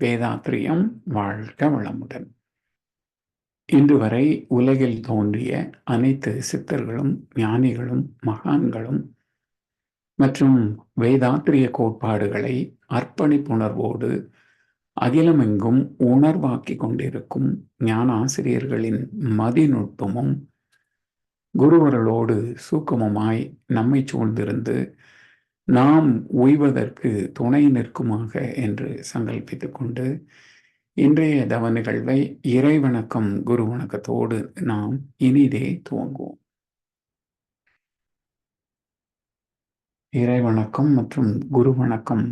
வேதாத்திரியம் வாழ்க வளமுடன். இன்று வரை உலகில் தோன்றிய அனைத்து சித்தர்களும் ஞானிகளும் மகான்களும் மற்றும் வேதாத்திரிய கோட்பாடுகளை அர்ப்பணிப்புணர்வோடு அகிலமெங்கும் உணர்வாக்கி கொண்டிருக்கும் ஞானாசிரியர்களின் மதிநுட்பமும் குருவர்களோடு சூக்கமுமாய் நம்மை சூழ்ந்திருந்து நாம் உய்வதற்கு துணை நிற்குமாக என்று சங்கல்பித்துக் கொண்டு இன்றைய தவ நிகழ்வை இறை வணக்கம் குரு வணக்கத்தோடு நாம் இனிதே துவங்குவோம். இறை வணக்கம் மற்றும் குரு வணக்கம்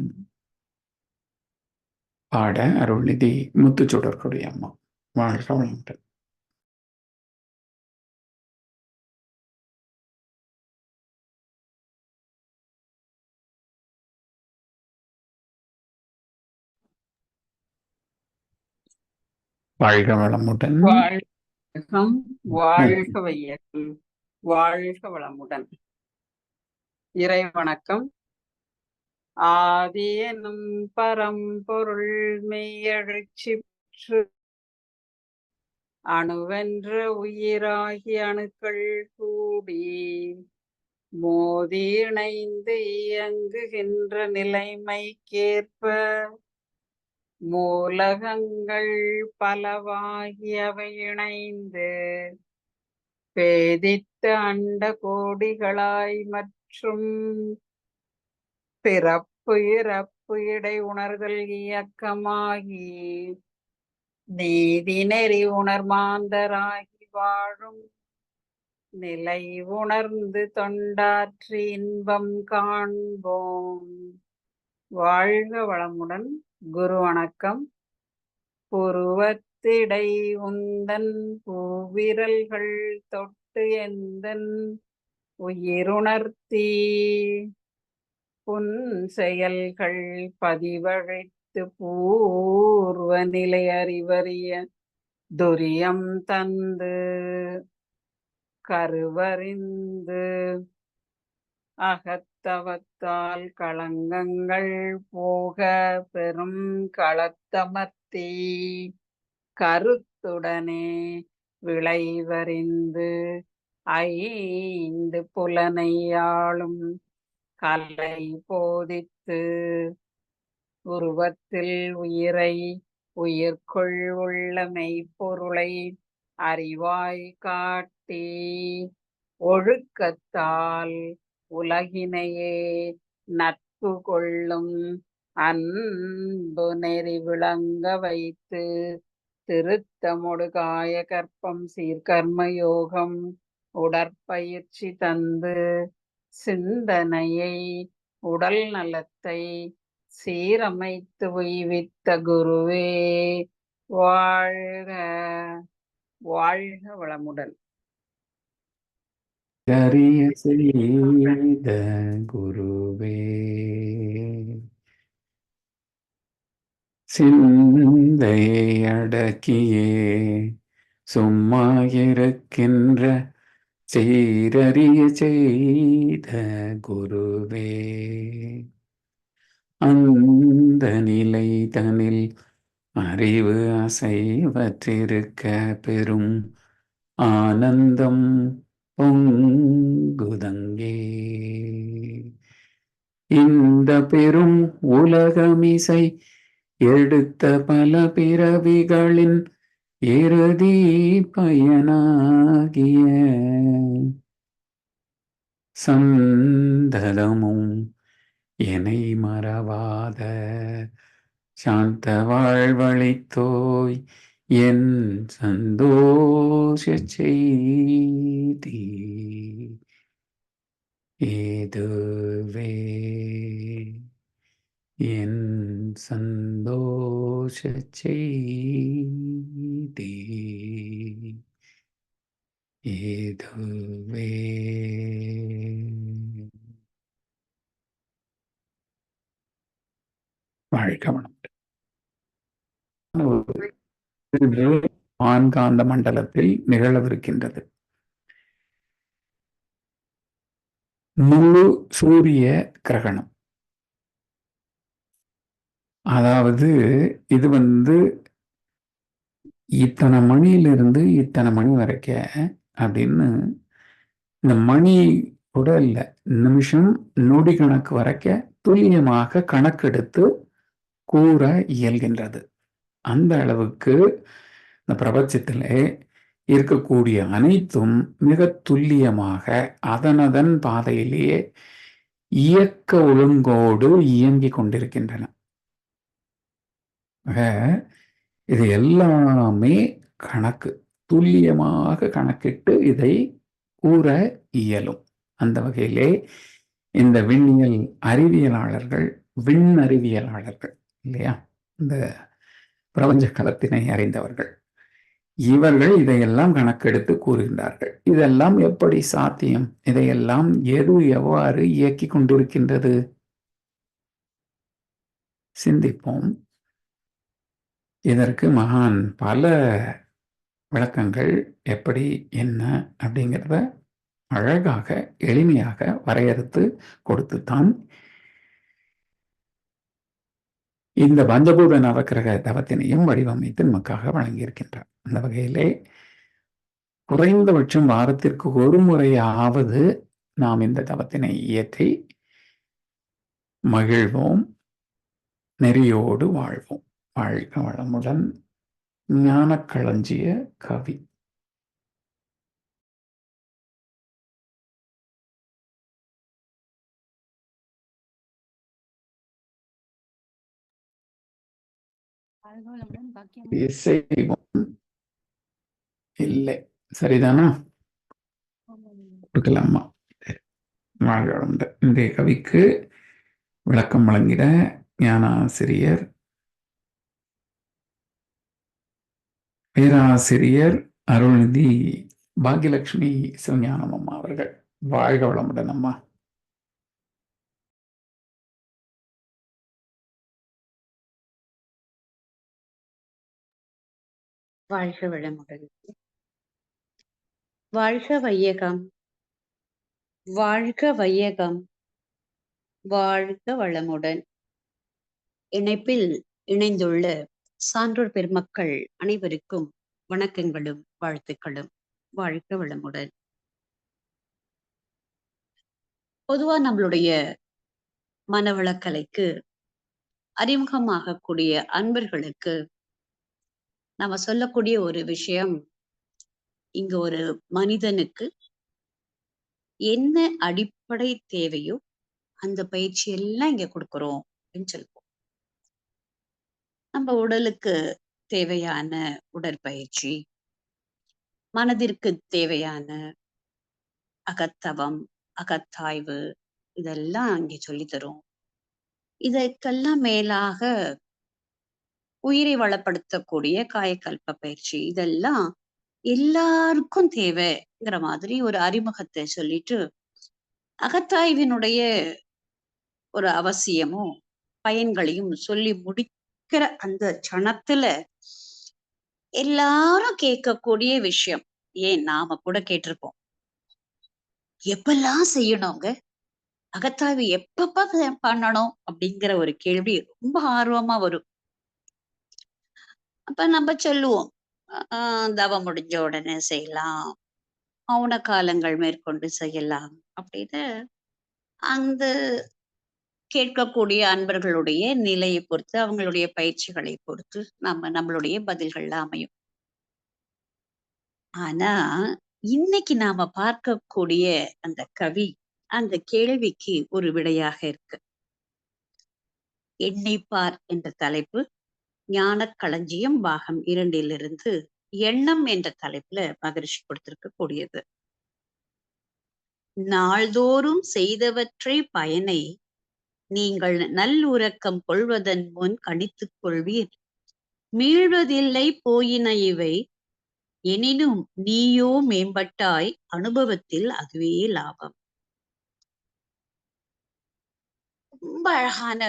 பாட அருள்நிதி முத்துச்சுடற்குடைய அம்மா. வாழ்க வளமுடன். வாழ்க வளமுடன். வாழ்கம் வாழ்க வையகம். வாழ்க வளமுடன். இறை வணக்கம் ஆதி எனும் பரம்பொருள் மெய்யெழுச்சி பெற்று அணுவென்ற உயிராகி அணுக்கள் கூடி மோதி இணைந்து இயங்குகின்ற நிலைமைக்கேற்ப மூலகங்கள் பலவாகியவை இணைந்து பேதித்த அண்ட கோடிகளாய் மற்றும் பிறப்பு இறப்பு இடை உணர்தல் இயக்கமாகி நீதி நெறி உணர்மாந்தராகி வாழும் நிலை உணர்ந்து தொண்டாற்றி இன்பம் காண்போம். வாழ்க வளமுடன். குரு வணக்கம். புருவத்திடை உந்தன் பூவிரல்கள் தொட்டு எந்தன் உயிருணர்த்தி. புன் செயல்கள் பதிவழைத்து பூர்வ நிலை அறிவறிய துரியம் தந்து கருவறிந்து அகத் அகத்தவத்தால் களங்கங்கள் போக பெரும் களத்தமர்த்தி. கருத்துடனே விளைவறிந்து ஐந்து புலனையாளும் கலை போதித்து உருவத்தில் உயிரை உயிர்கொள் உள்ள மெய்ப்பொருளை அறிவாய் காட்டி ஒழுக்கத்தால் உலகினையே நட்பு கொள்ளும் அன்பு நெறி விளங்க வைத்து திருத்தமொடு காய கற்பம் சீர்கர்ம யோகம் உடற்பயிற்சி தந்து சிந்தனையை உடல் நலத்தை சீரமைத்து உய்வித்த குருவே வாழ்க வாழ்க வளமுடன். கரிய செய்த குருவே. சிந்தையை அடக்கியே சும்மா இருக்கின்ற சீரறிய செய்த குருவே. அந்த நிலை தனில் அறிவு அசைவற்றிருக்க பெரும் ஆனந்தம் பொங்குதங்கே. இந்த பெரும் உலகமிசை எடுத்த பல பிறவிகளின் இறுதி பயனாகிய சந்ததமும் என்னை மறவாத சாந்த வாழ்வழித்தோய் എൻ സന്തോഷ ചെയ്തി ഏതുവേ എൻ സന്തോഷ ചെയ്തി ഏതുവേ വാഴിക്കവണം இன்று வான்காந்த மண்டலத்தில் நிகழவிருக்கின்றது. முழு சூரிய கிரகணம். அதாவது இது வந்து இத்தனை மணியிலிருந்து இத்தனை மணி வரைக்க அப்படின்னு இந்த மணி கூட இல்லை நிமிஷம் நொடி கணக்கு வரைக்க துல்லியமாக கணக்கெடுத்து கூற இயல்கின்றது. அந்த அளவுக்கு இந்த பிரபஞ்சத்திலே இருக்கக்கூடிய அனைத்தும் மிக துல்லியமாக அதனதன் பாதையிலேயே இயக்க ஒழுங்கோடு இயங்கிக் கொண்டிருக்கின்றன. இது எல்லாமே கணக்கு. துல்லியமாக கணக்கிட்டு இதை கூற இயலும். அந்த வகையிலே இந்த விண்ணியல் அறிவியலாளர்கள் விண் அறிவியலாளர்கள் இல்லையா? இந்த பிரபஞ்ச களத்தினை அறிந்தவர்கள். இவர்கள் இதையெல்லாம் கணக்கெடுத்து கூறுகின்றார்கள். இதெல்லாம் எப்படி சாத்தியம்? இதையெல்லாம் எது எவ்வாறு இயக்கி கொண்டிருக்கின்றது? சிந்திப்போம். இதற்கு மகான் பல விளக்கங்கள் எப்படி என்ன அப்படிங்கிறத அழகாக எளிமையாக வரையறுத்து கொடுத்துத்தான் இந்த பஞ்சபூத நவக்கிரக தவத்தினையும் வடிவமைத்து நமக்காக வழங்கியிருக்கின்றார். அந்த வகையிலே குறைந்தபட்சம் வாரத்திற்கு ஒரு முறையாவது நாம் இந்த தவத்தினை இயற்றி மகிழ்வோம் நெறியோடு வாழ்வோம். வாழ்க வளமுடன் ஞானக்களஞ்சிய கவி. இல்லை. சரிதானா? கொடுக்கலாமா? வாழ்க வளமுடன் இன்றைய கவிக்கு விளக்கம் வழங்கிட ஞான ஆசிரியர் பேராசிரியர் அருள்நிதி பாக்யலட்சுமி சிவஞானம் அம்மா அவர்கள். வாழ்க வளமுடன் அம்மா. வாழ்க வளமுடன். வாழ்க வையகம். வாழ்க வையகம். வாழ்க வளமுடன். இணைப்பில் இணைந்துள்ள சான்றோர் பெருமக்கள் அனைவருக்கும் வணக்கங்களும் வாழ்த்துக்களும். வாழ்க வளமுடன். பொதுவா நம்மளுடைய மனவளக்கலைக்கு அறிமுகமாகக்கூடிய அன்பர்களுக்கு நம்ம சொல்லக்கூடிய ஒரு விஷயம் இங்க ஒரு மனிதனுக்கு என்ன அடிப்படை தேவையோ அந்த பயிற்சி எல்லாம் இங்க கொடுக்குறோம் அப்படின்னு சொல்லுவோம். நம்ம உடலுக்கு தேவையான உடற்பயிற்சி மனதிற்கு தேவையான அகத்தவம் அகத்தாய்வு இதெல்லாம் அங்கே சொல்லித்தரும் இதற்கெல்லாம் மேலாக உயிரை வளப்படுத்தக்கூடிய காயக்கல்ப பயிற்சி. இதெல்லாம் எல்லாருக்கும் தேவைங்கிற மாதிரி ஒரு அறிமுகத்தை சொல்லிட்டு அகத்தாய்வினுடைய ஒரு அவசியமும் பயன்களையும் சொல்லி முடிக்கிற அந்த கணத்துல எல்லாரும் கேட்கக்கூடிய விஷயம். ஏன் நாம கூட கேட்டிருப்போம். எப்பெல்லாம் செய்யணுங்க? அகத்தாய்வு எப்பப்ப பண்ணணும்? அப்படிங்கிற ஒரு கேள்வி ரொம்ப ஆர்வமா வரும். அப்ப நம்ம சொல்லுவோம் ஆஹ் தவம் முடிஞ்ச உடனே செய்யலாம். மௌன காலங்கள் மேற்கொண்டு செய்யலாம் அப்படின்னு அந்த கேட்கக்கூடிய அன்பர்களுடைய நிலையை பொறுத்து அவங்களுடைய பயிற்சிகளை பொறுத்து நம்ம நம்மளுடைய பதில்கள் அமையும். ஆனா இன்னைக்கு நாம பார்க்கக்கூடிய அந்த கவி அந்த கேள்விக்கு ஒரு விடையாக இருக்கு. எண்ணிப்பார் என்ற தலைப்பு ஞான களஞ்சியம் பாகம் இரண்டிலிருந்து எண்ணம் என்ற தலைப்புல மகரிஷி கொடுத்திருக்க கூடியது நாள்தோறும் செய்தவற்றை பயனை நீங்கள் நல்லுறக்கம் கொள்வதன் முன் கணித்துக் கொள்வீர். மீழ்வதில்லை போயின இவை எனினும் நீயோ மேம்பட்டாய் அனுபவத்தில் அதுவே லாபம். ரொம்ப அழகான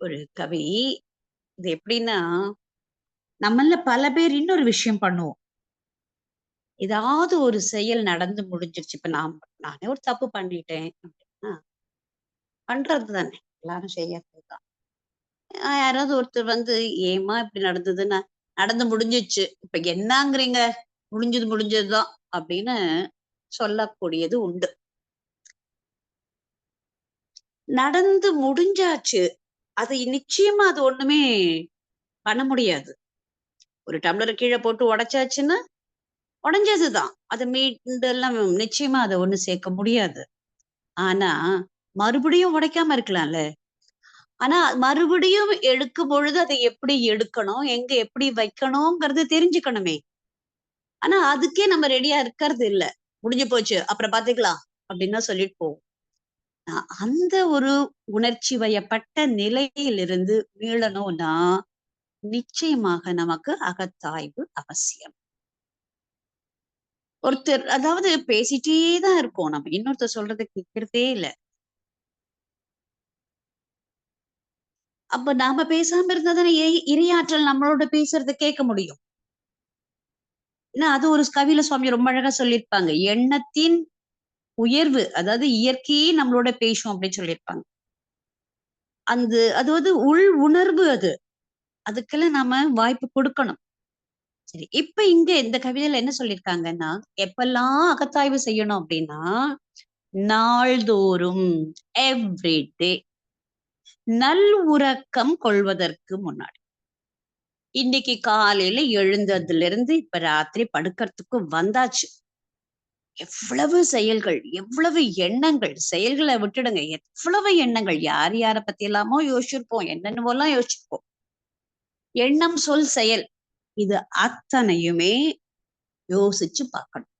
ஒரு கவி. இது எப்படின்னா நம்மள பல பேர் இன்னொரு விஷயம் பண்ணுவோம். ஏதாவது ஒரு செயல் நடந்து முடிஞ்சிருச்சு. இப்ப நான் நானே ஒரு தப்பு பண்ணிட்டேன் அப்படின்னா பண்றது தானே. எல்லாரும் செய்யறதுதான் யாராவது ஒருத்தர் வந்து ஏமா இப்படி நடந்ததுன்னா நடந்து முடிஞ்சிச்சு. இப்ப என்னங்கிறீங்க? முடிஞ்சது முடிஞ்சதுதான் அப்படின்னு சொல்லக்கூடியது உண்டு. நடந்து முடிஞ்சாச்சு. அது நிச்சயமா அது ஒண்ணுமே பண்ண முடியாது. ஒரு டம்ளர் கீழே போட்டு உடைச்சாச்சுன்னா உடஞ்சதுதான். அதை மீண்டு எல்லாம் நிச்சயமா அதை ஒண்ணு சேர்க்க முடியாது. ஆனா மறுபடியும் உடைக்காம இருக்கலாம்ல. ஆனா மறுபடியும் எடுக்கும் பொழுது அதை எப்படி எடுக்கணும் எங்க எப்படி வைக்கணும்ங்கிறது தெரிஞ்சுக்கணுமே. ஆனா அதுக்கே நம்ம ரெடியா இருக்கிறது இல்ல. முடிஞ்சு போச்சு அப்புறம் பாத்துக்கலாம் அப்படின்னு சொல்லிட்டு போவோம். அந்த ஒரு உணர்ச்சி வயப்பட்ட நிலையிலிருந்து மீளணும்னா நிச்சயமாக நமக்கு அகத்தாய்வு அவசியம். ஒருத்தர் அதாவது பேசிட்டே தான் இருக்கோம் நம்ம. இன்னொருத்தர் சொல்றதை கேட்கறதே இல்ல. அப்ப நாம பேசாம இருந்தா தானே இறையாற்றல் நம்மளோட பேசுறத கேட்க முடியும். ஏன்னா அது ஒரு கவியில சுவாமி ரொம்ப அழகா சொல்லியிருப்பாங்க. எண்ணத்தின் உயர்வு அதாவது இயற்கையே நம்மளோட பேசும் அப்படின்னு சொல்லியிருப்பாங்க. அந்த அதாவது உள் உணர்வு அது. அதுக்கெல்லாம் நாம வாய்ப்பு கொடுக்கணும். சரி இப்ப இங்க இந்த கவிதையில என்ன சொல்லியிருக்காங்கன்னா எப்பெல்லாம் அகத்தாய்வு செய்யணும் அப்படின்னா நாள்தோறும் எவ்ரிடே நல் உறக்கம் கொள்வதற்கு முன்னாடி. இன்னைக்கு காலையில எழுந்ததுல இருந்து இப்ப ராத்திரி படுக்கிறதுக்கு வந்தாச்சு. எவ்வளவு செயல்கள் எவ்வளவு எண்ணங்கள் செயல்களை விட்டுடுங்க. எவ்வளவு எண்ணங்கள் யார் யார பத்தி எல்லாமோ யோசிச்சிருப்போம். என்னென்னவோலாம் யோசிச்சிருப்போம். எண்ணம் சொல் செயல். இது அத்தனையுமே யோசிச்சு பார்க்கணும்.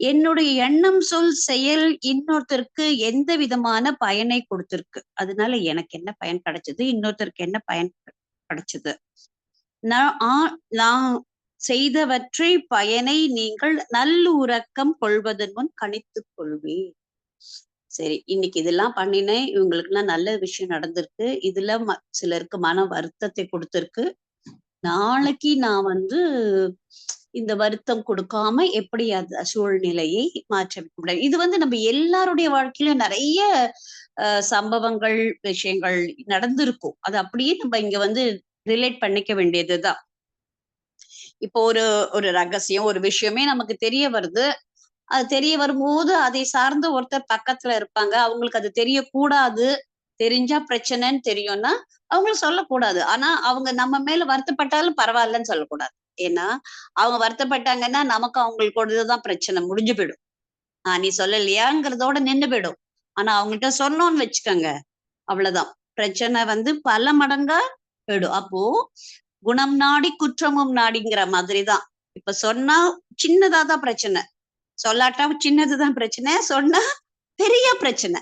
என்னுடைய எண்ணம் சொல் செயல் இன்னொருத்தருக்கு எந்த விதமான பயனை கொடுத்திருக்கு? அதனால எனக்கு என்ன பயன் கிடைச்சது? இன்னொருத்தருக்கு என்ன பயன் கிடைச்சது? நான் நான் செய்தவற்றை பயனை நீங்கள் நல்லுறக்கம் கொள்வதன் முன் கணித்துக் கொள்வேன். சரி இன்னைக்கு இதெல்லாம் பண்ணினேன். இவங்களுக்குலாம் நல்ல விஷயம் நடந்திருக்கு. இதுல ம- சிலருக்கு மன வருத்தத்தை கொடுத்திருக்கு. நாளைக்கு நான் வந்து இந்த வருத்தம் கொடுக்காம எப்படி அது சூழ்நிலையை மாற்ற வைக்க இது வந்து நம்ம எல்லாருடைய வாழ்க்கையிலும் நிறைய அஹ், சம்பவங்கள் விஷயங்கள் நடந்திருக்கும். அது அப்படியே நம்ம இங்க வந்து ரிலேட் பண்ணிக்க வேண்டியதுதான். இப்போ ஒரு ஒரு ரகசியம் ஒரு விஷயமே நமக்கு தெரிய வருது. அது தெரிய வரும்போது அதை சார்ந்த ஒருத்தர் பக்கத்துல இருப்பாங்க. அவங்களுக்கு அது தெரியக்கூடாது. தெரிஞ்சா பிரச்சனைன்னு தெரியும்னா அவங்களுக்கு சொல்லக்கூடாது. ஆனா அவங்க நம்ம மேல வருத்தப்பட்டாலும் பரவாயில்லன்னு சொல்லக்கூடாது. ஏன்னா அவங்க வருத்தப்பட்டாங்கன்னா நமக்கு அவங்களுக்குதான் பிரச்சனை முடிஞ்சு போயிடும். ஆஹ் நீ சொல்லலையாங்கிறதோட நின்னு போயிடும். ஆனா அவங்ககிட்ட சொன்னோம்னு வச்சுக்கோங்க. அவ்வளவுதான். பிரச்சனை வந்து பல மடங்கா போயிடும். அப்போ குணம் நாடி குற்றமும் நாடிங்கிற மாதிரிதான். இப்ப சொன்னா சின்னதா தான் பிரச்சனை. சொல்லாட்டா சின்னதுதான் பிரச்சனை சொன்னா பெரிய பிரச்சனை.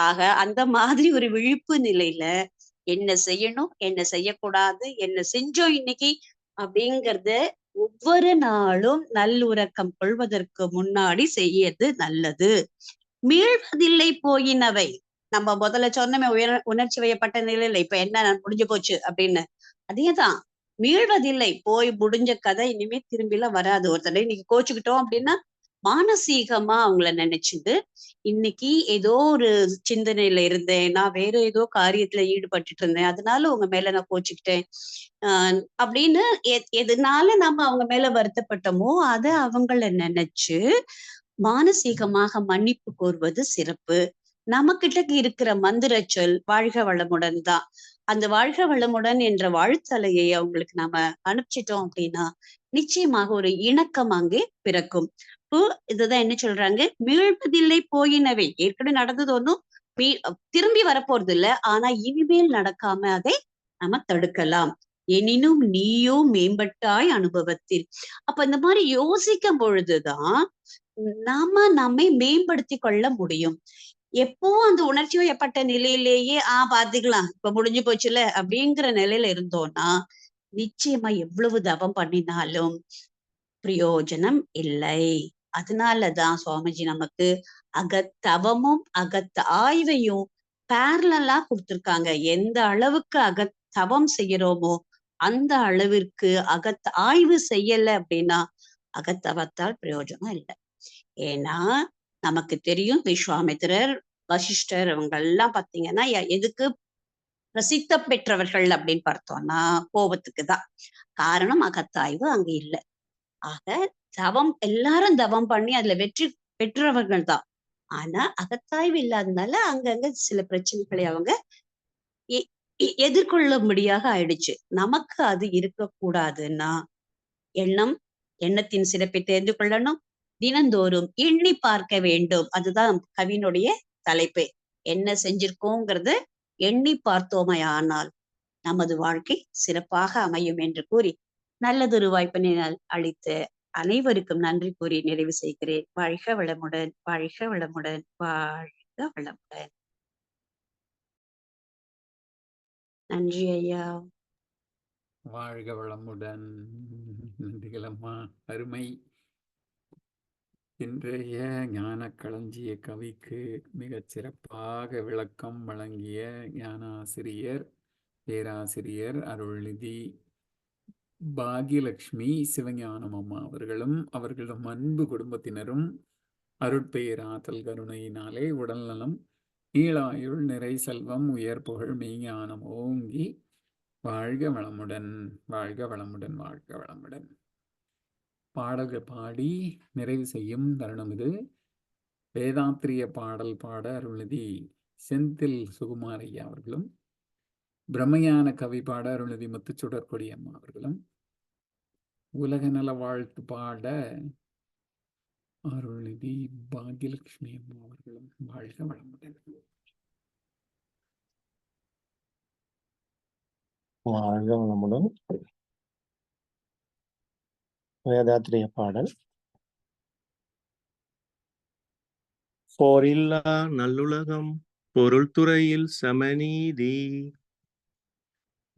ஆக அந்த மாதிரி ஒரு விழிப்பு நிலையில என்ன செய்யணும் என்ன செய்யக்கூடாது என்ன செஞ்சோம் இன்னைக்கு அப்படிங்கறது ஒவ்வொரு நாளும் நல்லுறக்கம் கொள்வதற்கு முன்னாடி செய்யறது நல்லது. மீழ்வதில்லை போயினவை. நம்ம முதல்ல சொன்னமே உயர் உணர்ச்சி வயப்பட்ட நிலையில இப்ப என்ன முடிஞ்சு போச்சு அப்படின்னு. அதேதான். மீள்வதில்லை போய் முடிஞ்ச கதை இனிமே திரும்பிலாம் வராது. ஒருத்தர் இன்னைக்கு கோச்சுக்கிட்டோம் அப்படின்னா மானசீகமா அவங்கள நினைச்சுட்டு இன்னைக்கு ஏதோ ஒரு சிந்தனையில இருந்தேன். நான் வேற ஏதோ காரியத்துல ஈடுபட்டுட்டு இருந்தேன். அதனால உங்க மேல நான் கோச்சுக்கிட்டேன். ஆஹ் அப்படின்னு எதனால நம்ம அவங்க மேல வருத்தப்பட்டோமோ அதை அவங்கள நினைச்சு மானசீகமாக மன்னிப்பு கோருவது சிறப்பு. நமக்கிட்ட இருக்கிற மந்திர சொல் வாழ்க வளமுடன் தான். அந்த வாழ்க வளமுடன் என்ற வாழ்த்தலையை அவங்களுக்கு நாம அனுப்பிச்சிட்டோம் அப்படின்னா நிச்சயமாக ஒரு இணக்கம் அங்கே பிறக்கும். இப்போ இதுதான் என்ன சொல்றாங்க? மீள்வதில்லை போயினவை. ஏற்கனவே நடந்தது ஒன்றும் மீ- திரும்பி வரப்போறது இல்ல ஆனா இனிமேல் நடக்காம அதை நம்ம தடுக்கலாம். எனினும் நீயோ மேம்பட்டாய் அனுபவத்தில். அப்ப இந்த மாதிரி யோசிக்கும் பொழுதுதான் நாம நம்மை மேம்படுத்தி கொள்ள முடியும். எப்பவும் அந்த உணர்ச்சி வயப்பட்ட நிலையிலேயே ஆஹ் பாத்துக்கலாம் இப்ப முடிஞ்சு போச்சுல அப்படிங்கிற நிலையில இருந்தோம்னா நிச்சயமா எவ்வளவு தவம் பண்ணினாலும் பிரயோஜனம் இல்லை. அதனாலதான் சுவாமிஜி நமக்கு அகத்தவமும் அகத்த ஆய்வையும் பேரலா கொடுத்திருக்காங்க. எந்த அளவுக்கு அகத்தவம் செய்யறோமோ அந்த அளவிற்கு அகத்த ஆய்வு செய்யல அப்படின்னா அகத்தவத்தால் பிரயோஜனம் இல்லை. ஏன்னா நமக்கு தெரியும். விஸ்வாமித்திரர் வசிஷ்டர் இவங்க எல்லாம் பாத்தீங்கன்னா எதுக்கு பிரசித்த பெற்றவர்கள் அப்படின்னு பார்த்தோம்னா கோபத்துக்கு தான். காரணம் அகத்தாய்வு அங்க இல்லை. ஆக தவம் எல்லாரும் தவம் பண்ணி அதுல வெற்றி பெற்றவர்கள் தான். ஆனா அகத்தாய்வு இல்லாதனால அங்கங்க சில பிரச்சனைகளை அவங்க எ- எ- எதிர்கொள்ளும்படியாக ஆயிடுச்சு. நமக்கு அது இருக்கக்கூடாதுன்னா எண்ணம் எண்ணத்தின் சிறப்பை தெரிந்து கொள்ளணும். தினந்தோறும் எண்ணி பார்க்க வேண்டும். அதுதான் கவினுடைய தலைப்பு. என்ன செஞ்சிருக்கோங்கிறது எண்ணி பார்த்தோமையானால் நமது வாழ்க்கை சிறப்பாக அமையும் என்று கூறி நல்லதொரு வாய்ப்பினால் அளித்து அனைவருக்கும் நன்றி கூறி நிறைவு செய்கிறேன். வாழ்க வளமுடன் வாழ்க வளமுடன் வாழ்க வளமுடன். நன்றி ஐயா. வாழ்க வளமுடன். நன்றிகளம்மா அருமை. இன்றைய ஞான களஞ்சிய கவிக்கு மிகச் சிறப்பாக விளக்கம் வழங்கிய ஞான ஆசிரியர் பேராசிரியர் அருள்நிதி பாகியலட்சுமி சிவஞானம் அம்மா அவர்களும் அவர்களிடம் அன்பு குடும்பத்தினரும் அருட்பெயர் ஆற்றல் கருணையினாலே உடல்நலம் நீளாயுள் நிறை செல்வம் உயர் புகழ் மெய்ஞானம் ஓங்கி வாழ்க வளமுடன் வாழ்க வளமுடன் வாழ்க வளமுடன். பாடல்கள் பாடி நிறைவு செய்யும் தருணம் இது. வேதாத்திரிய பாடல் பாட அருள்நிதி செந்தில் சுகுமாரையா அவர்களும் பிரம்மையான கவி பாட அருள்நிதி முத்துச்சுடற்கொடி அம்மா அவர்களும் உலக நல வாழ்த்து பாட அருள்நிதி பாகியலட்சுமி அம்மா அவர்களும் வாழ்க வளமுடன். வாழ்க வளமுடன். வேதாத்திரிய பாடல். போரில்லா நல்லுலகம் பொருள் துறையில் சமநீதி.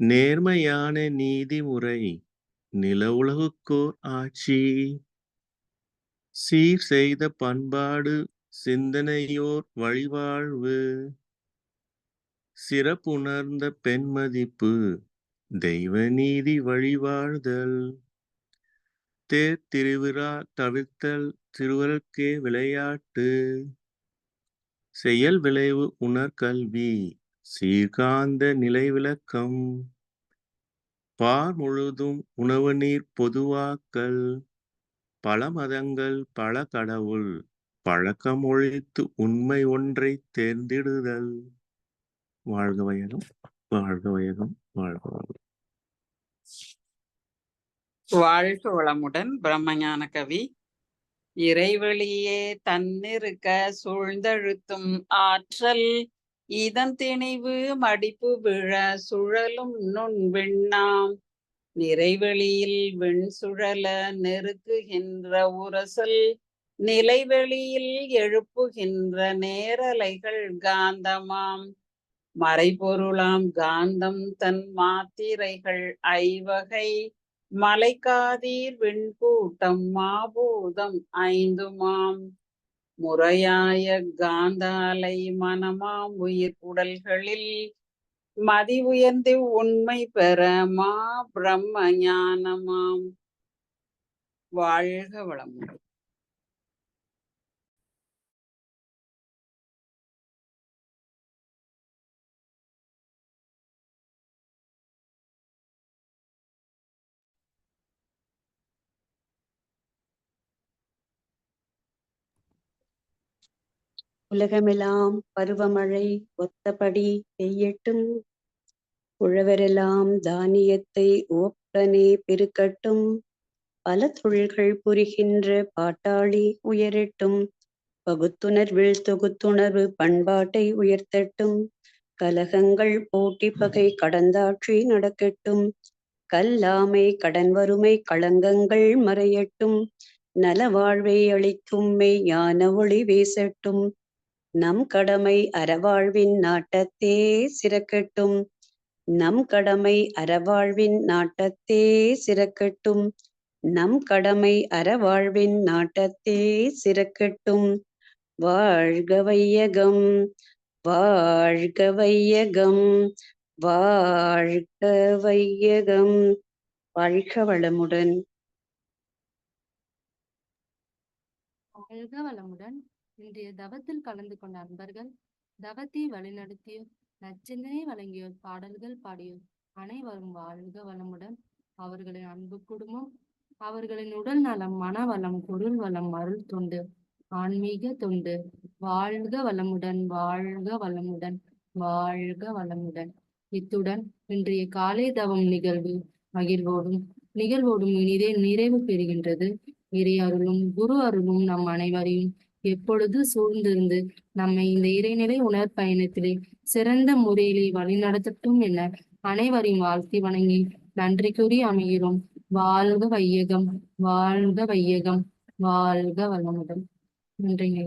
நேர்மையான நீதி முறை நில உலகுக்கோர் ஆட்சி. சீர் செய்த பண்பாடு சிந்தனையோர் வழிவாழ்வு. சிறப்புணர்ந்த பெண்மதிப்பு தெய்வ நீதி வழிவாழ்தல். தேர் திருவிழா தவிர்த்தல் திருவருட்கே விளையாட்டு. செயல் விளைவு உணர்கல்வி சீர்காந்த நிலை விளக்கம். பார் முழுதும் உணவு நீர் பொதுவாக்கல். பல மதங்கள் பல கடவுள் பழக்கம் ஒழித்து உண்மை ஒன்றை தேர்ந்திடுதல். வாழ்க வயகம் வாழ்க வயகம் வாழ்க வளமுடன். வாழ்க வளமுடன் பிரம்மஞான கவி. இறைவழியே தன்னிருக்க சூழ்ந்தழுத்தும் ஆற்றல் இதன் திணிவு மடிப்பு விழ சுழலும் நுண் விண்ணாம் நிறைவெளியில் விண் சுழல நெருக்குகின்ற உரசல் நிலைவெளியில் எழுப்புகின்ற நேரலைகள் காந்தமாம். மறைபொருளாம் காந்தம் தன் மாத்திரைகள் ஐவகை மலைக்காதீர் வெண்கூட்டம் மாபூதம் ஐந்துமாம். முறையாய காந்தாலை மனமாம் உயிர் உடல்களில் மதி உயர்ந்து உண்மை பெற மா பிரம்ம ஞானமாம். வாழ்க வளமுடன். உலகமெல்லாம் பருவமழை ஒத்தபடி பெய்யட்டும். உழவரெல்லாம் தானியத்தை ஓப்பனே பெருக்கட்டும். பல தொழில்கள் புரிகின்ற பாட்டாளி உயரட்டும். பகுத்துணர்வில் தொகுத்துணர்வு பண்பாட்டை உயர்த்தட்டும். கலகங்கள் போட்டி பகை கடந்தாட்சி நடக்கட்டும். கல்லாமை கடன் வறுமை களங்கங்கள் மறையட்டும். நல வாழ்வை அளிக்கும் மெய் ஞான ஒளி வீசட்டும். நம் கடமை அறவாழ்வின் நாட்டத்தே சிறக்கட்டும். நம் கடமை அறவாழ்வின் நாட்டத்தே சிறக்கட்டும். நம் கடமை அறவாழ்வின் நாட்டத்தே சிறக்கட்டும். வாழ்க வையகம் வாழ்க வையகம் வாழ்க வையகம். வாழ்க வளமுடன். வாழ்க வளமுடன். இன்றைய தவத்தில் கலந்து கொண்ட அன்பர்கள் தவத்தை வழிநடத்தியோர் நச்சிந்தனை வழங்கியோர் பாடல்கள் பாடியோர் அனைவரும் வாழ்க வளமுடன். அவர்களின் அன்பு குடும்பம் அவர்களின் உடல் நலம் மன வளம் பொருள் வளம் அருள் தொண்டு ஆன்மீக தொண்டு. வாழ்க வளமுடன் வாழ்க வளமுடன் வாழ்க வளமுடன். இத்துடன் இன்றைய காலை தவம் நிகழ்வு மகிழ்வோடும். நிகழ்வோடும் இனிதே நிறைவு பெறுகின்றது. இறை அருளும் குரு அருளும் நம் அனைவரையும் எப்பொழுது சூழ்ந்திருந்து நம்மை இந்த இறைநிலை உணர் பயணத்திலே சிறந்த முறையிலே வழிநடத்தட்டும் என அனைவரையும் வாழ்த்தி வணங்கி நன்றி கூறி அமைகிறோம். வாழ்க வையகம் வாழ்க வையகம் வாழ்க வளமுடன். நன்றிங்க